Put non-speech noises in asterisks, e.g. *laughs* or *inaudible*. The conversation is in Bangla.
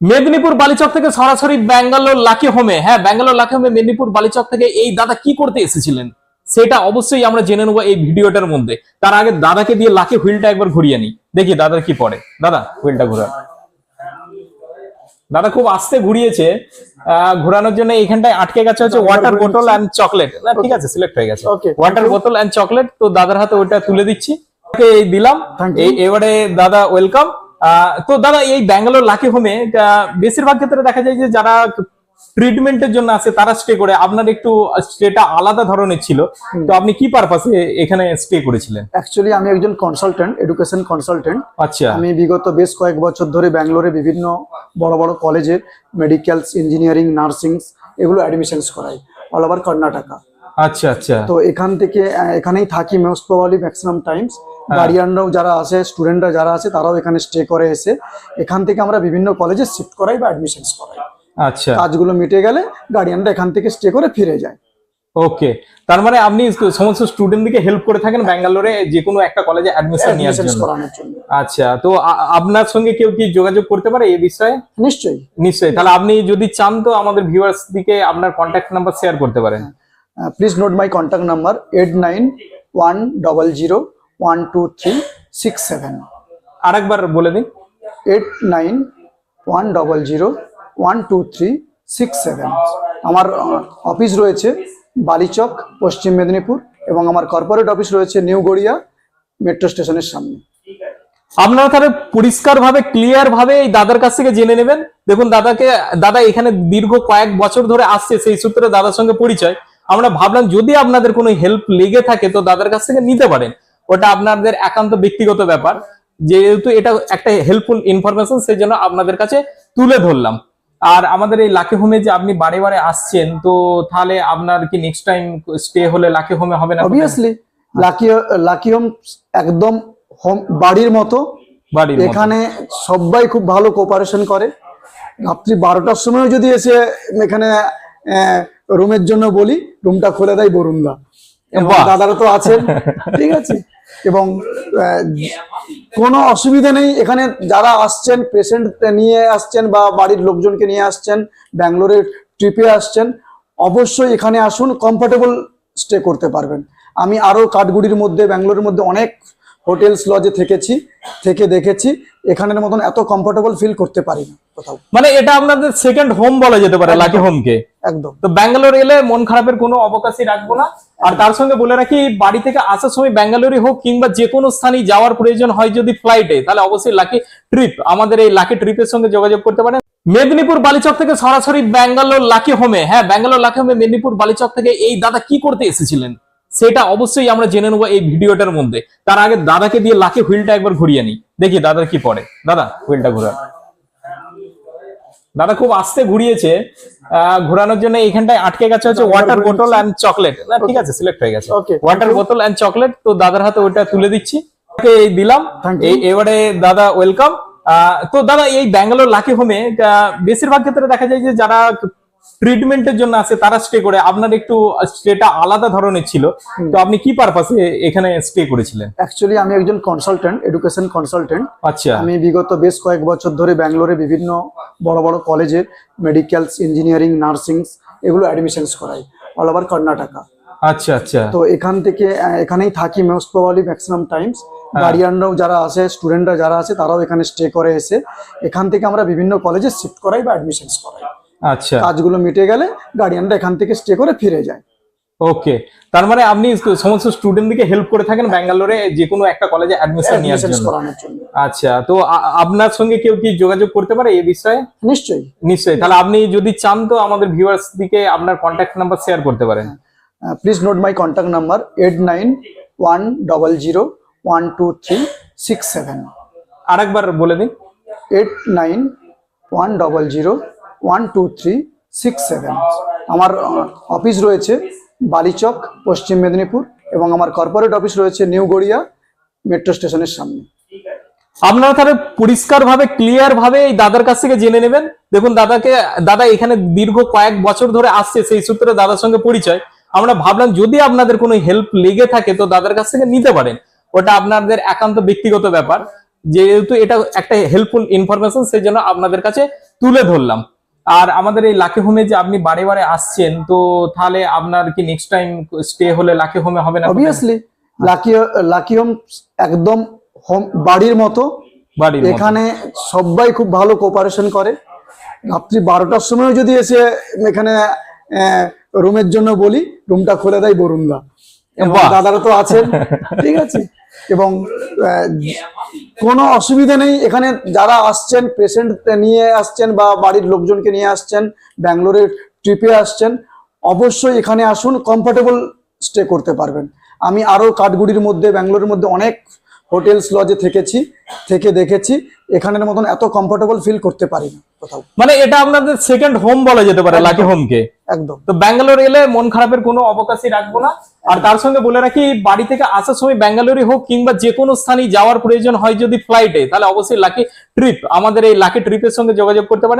মেদিনীপুর বালিচক থেকে সরাসরি ব্যাঙ্গালোর লাকি হোমে হ্যাঁ ব্যাঙ্গালোর লাকি হোমে মেদিনীপুর বালিচক থেকে এই দাদা কি করতে এসেছিলেন? সেটা অবশ্যই আমরা জেনে নেব এই ভিডিওটার মধ্যে। তার আগে দাদাকে দিয়ে লাকি হুইলটা একবার ঘুরিয়ে নিই। দেখি দাদার কি পড়ে। দাদা হুইলটা ঘুরা দাদা খুব আস্তে ঘুরিয়েছে। আহ, ঘোরানোর জন্য এখানটায় আটকে গেছে হচ্ছে ওয়াটার বোতল অ্যান্ড চকলেট না ঠিক আছে সিলেক্ট হয়ে গেছে। ওয়াটার বোতল অ্যান্ড চকলেট তো দাদার হাতে ওইটা তুলে দিচ্ছি। এই দিলাম। এবারে দাদা ওয়েলকাম তো দাদা এই ব্যাঙ্গালোর লাকি হোমে বেশিরভাগ ক্ষেত্রে দেখা যায় যে যারা ট্রিটমেন্টের জন্য আছে তারা স্টে করে। আপনার একটু স্টেটা আলাদা ধরনের ছিল। তো আপনি কি পারপাসে এখানে স্টে করেছিলেন? অ্যাকচুয়ালি আমি একজন কনসালটেন্ট এডুকেশন কনসালটেন্ট আচ্ছা। আমি বিগত বেশ কয়েক বছর ধরে ব্যাঙ্গালোরে বিভিন্ন বড় বড় কলেজে মেডিকেলস ইঞ্জিনিয়ারিং নার্সিংস এগুলো অ্যাডমিশনস করাই। অল ওভার কর্ণাটকা আচ্ছা আচ্ছা। তো এখান থেকে এখানেই থাকি মোস্ট প্রবাবলি ম্যাক্সিমাম টাইমস গার্ডিয়ানরাও যারা আছে স্টুডেন্টরা যারা আছে তারাও এখানে স্টে করে এসে এখান থেকে আমরা বিভিন্ন কলেজে শিফট করাই বা অ্যাডমিশনস করাই। আচ্ছা। কাজগুলো মিটে গেলে গার্ডিয়ানরা এখান থেকে স্টে করে ফিরে যায়। ওকে তার মানে আপনি সমস্ত স্টুডেন্টদেরকে হেল্প করে থাকেন ব্যাঙ্গালোরে যে কোনো একটা কলেজে অ্যাডমিশন নেওয়ার জন্য। করানোর জন্য। আচ্ছা তো আপনার সঙ্গে কেউ কি যোগাযোগ করতে পারে এই বিষয়ে? নিশ্চয়ই। নিশ্চয়ই। তাহলে আপনি যদি চান তো আমাদের ভিউয়ার্স দিকে আপনার কন্ট্যাক্ট নাম্বার শেয়ার করতে পারেন। Please note my contact number eight nine one double zero one two three six seven আরেকবার বলে দিন। Eight nine one double zero one two three six seven আমার অফিস রয়েছে বালিচক পশ্চিম মেদিনীপুর এবং আমার কর্পোরেট অফিস রয়েছে নিউ গড়িয়া মেট্রো স্টেশনের সামনে। আপনারা তাহলে পরিষ্কার ভাবে ক্লিয়ার ভাবে এই দাদার কাছ থেকে জেনে নেবেন। দেখুন দাদাকে দাদা এখানে দীর্ঘ কয়েক বছর ধরে আসছে সেই সূত্রে দাদার সঙ্গে পরিচয়। আমরা ভাবলাম যদি আপনাদের কোনো হেল্প লেগে থাকে তো দাদার কাছ থেকে নিতে পারেন। ওটা আপনাদের একান্ত ব্যক্তিগত ব্যাপার। যেহেতু এটা একটা হেল্পফুল ইনফরমেশন সেই জন্য আপনাদের কাছে তুলে ধরলাম। আর আমাদের এই লাকি হোমে যে আপনি বারে বারে আসছেন তো তাহলে আপনার কি নেক্সট টাইম স্টে হলে লাকি হোমে হবে না? অবভিয়াসলি লাকি লাকি হোম একদম হোম বাড়ির মতো। বাড়ির এখানে সবাই খুব ভালো কোপারেশন করে। রাত্রি বারোটার সময় যদি এসে এখানে রুমের জন্য বলি রুমটা খুলে দেয় বরুণদা। দাদারা তো আছেন। *laughs* ঠিক আছে? এবং কোনো অসুবিধা নেই। এখানে যারা আসছেন পেশেন্ট নিয়ে আসছেন বা বাড়ির লোকজনকে নিয়ে আসছেন ব্যাঙ্গালোরের ট্রিপে আসছেন অবশ্যই এখানে আসুন কমফোর্টেবল স্টে করতে পারবেন। আমি আরও কাঠগুড়ির মধ্যে ব্যাঙ্গালোরের মধ্যে অনেক হোটেলস লজে থেকেছি থেকে দেখেছি এখানের মতন এত কমফোর্টেবল ফিল করতে পারি না কোথাও। মানে এটা আপনাদের সেকেন্ড হোম বলা যেতে পারে লাকি হোমকে একদম। তো ব্যাঙ্গালোর এলে মন খারাপের কোনো অবকাশই রাখব না। আর তার সঙ্গে বলে রাখি বাড়ি থেকে আসার সময় ব্যাঙ্গালোরই হোক কিংবা যে কোনো স্থানে যাওয়ার প্রয়োজন হয় যদি ফ্লাইটে তাহলে অবশ্যই লাকি ট্রিপ আমাদের এই লাকি ট্রিপের সঙ্গে যোগাযোগ করতে পারেন। মেদিনীপুর বালিচক থেকে সরাসরি ব্যাঙ্গালোর লাকি হোমে হ্যাঁ ব্যাঙ্গালোর লাকি হোমে মেদিনীপুর বালিচক থেকে এই দাদা কি করতে এসেছিলেন? সেটা অবশ্যই আমরা জেনে নেব এই ভিডিওটার মধ্যে। তার আগে দাদাকে দিয়ে লাকি হুইলটা একবার ঘুরিয়ে নিই। দেখি দাদার কি পড়ে। দাদা হুইলটা ঘুরা দাদা খুব আস্তে ঘুরিয়েছে। ঘোরানোর জন্য এখানটায় আটকে গেছে হচ্ছে ওয়াটার বোতল অ্যান্ড চকলেট না ঠিক আছে সিলেক্ট হয়ে গেছে। ওয়াটার বোতল অ্যান্ড চকলেট তো দাদার হাতে ওইটা তুলে দিচ্ছি। ওকে, এই দিলাম। এই এবারে দাদা ওয়েলকাম তো দাদা এই ব্যাঙ্গালোর লাকি হোমে বেশিরভাগ ক্ষেত্রে দেখা যায় যে যারা ট্রিটমেন্টের জন্য আছে তারা স্টে করে। আপনার একটু স্টেটা আলাদা ধরনের ছিল। তো আপনি কি পারপাসে এখানে স্টে করেছিলেন? অ্যাকচুয়ালি আমি একজন কনসালটেন্ট এডুকেশন কনসালটেন্ট আচ্ছা। আমি বিগত বেশ কয়েক বছর ধরে ব্যাঙ্গালোরে বিভিন্ন বড় বড় কলেজে মেডিকেলস ইঞ্জিনিয়ারিং নার্সিং এগুলো অ্যাডমিশনস করাই অল ওভার কর্ণাটকা। আচ্ছা আচ্ছা। তো এখান থেকে এখানেই থাকি মোস্ট প্রবাবলি ম্যাক্সিমাম টাইমস গার্ডিয়ানরাও যারা আছে স্টুডেন্টরা যারা আছে তারাও এখানে স্টে করে এসে এখান থেকে আমরা বিভিন্ন কলেজে শিফট করাই বা অ্যাডমিশনস করাই। আচ্ছা। কাজগুলো মিটে গেলে গার্ডিয়ানরা এখান থেকে স্টে করে ফিরে যায়। ওকে। তার মানে আপনি সমস্ত স্টুডেন্টদেরকে হেল্প করে থাকেন ব্যাঙ্গালোরে যে কোনো একটা কলেজে অ্যাডমিশন নেওয়ার জন্য। আচ্ছা তো আপনার সঙ্গে কেউ কি যোগাযোগ করতে পারে এই বিষয়ে? নিশ্চয়ই। নিশ্চয়ই। তাহলে আপনি যদি চান তো আমাদের ভিউয়ার্স দিকে আপনার কন্ট্যাক্ট নাম্বার শেয়ার করতে পারেন। Please note my contact number eight nine one double zero one two three six seven আরেকবার বলে দিন। Eight nine one double zero one two three six seven আমার অফিস রয়েছে বালিচক, পশ্চিম মেদিনীপুর এবং আমার কর্পোরেট অফিস রয়েছে নিউ গড়িয়া মেট্রো স্টেশনের সামনে। আপনারা তাহলে পরিষ্কার ভাবে ক্লিয়ার ভাবে এই দাদার কাছ থেকে জেনে নেবেন। দেখুন, দাদাকে, দাদা এখানে দীর্ঘ কয়েক বছর ধরে আসছে, সেই সূত্রে দাদার সঙ্গে পরিচয়। আমরা ভাবলাম, যদি আপনাদের কোনো হেল্প লেগে থাকে, তো দাদার কাছ থেকে নিতে পারেন। ওটা আপনাদের একান্ত ব্যক্তিগত ব্যাপার। যেহেতু এটা একটা হেল্পফুল ইনফরমেশন সেই জন্য আপনাদের কাছে তুলে ধরলাম। আর আমাদের এই লাকি হোমে যে আপনি বারে বারে আসছেন তো তাহলে আপনার কি নেক্সট টাইম স্টে হলে লাকি হোমে হবে না? অবভিয়াসলি লাকি লাকি হোম একদম হোম বাড়ির মতো। বাড়ির মতো? এখানে সবাই খুব ভালো কোপারেশন করে। রাত্রি বারোটার সময় যদি এসে এখানে রুমের জন্য বলি রুমটা খুলে দেয় বরুণদা। এবং দাদারা তো আছেন। *laughs* ঠিক আছে? এবং কোনো অসুবিধা নেই। এখানে যারা আসছেন পেশেন্ট নিয়ে আসছেন বা বাড়ির লোকজনকে নিয়ে আসছেন ব্যাঙ্গালোরের ট্রিপে আসছেন, অবশ্যই এখানে আসুন কমফোর্টেবল স্টে করতে পারবেন। আমি আরও কাঠগুড়ির মধ্যে, ব্যাঙ্গালোরের মধ্যে অনেক হোটেলস লজে থেকেছি থেকে দেখেছি এখানের মতন এত কমফোর্টেবল ফিল করতে পারি না কোথাও। মানে এটা আপনাদের সেকেন্ড হোম বলা যেতে পারে লাকি হোমকে একদম। তো ব্যাঙ্গালোর এলে মন খারাপের কোনো অবকাশই রাখব না। আর তার সঙ্গে বলে রাখি বাড়ি থেকে আসার সময় ব্যাঙ্গালোরই হোক কিংবা যে কোনো স্থানে যাওয়ার প্রয়োজন হয় যদি ফ্লাইটে তাহলে অবশ্যই লাকি ট্রিপ আমাদের এই লাকি ট্রিপের সঙ্গে যোগাযোগ করতে পারেন।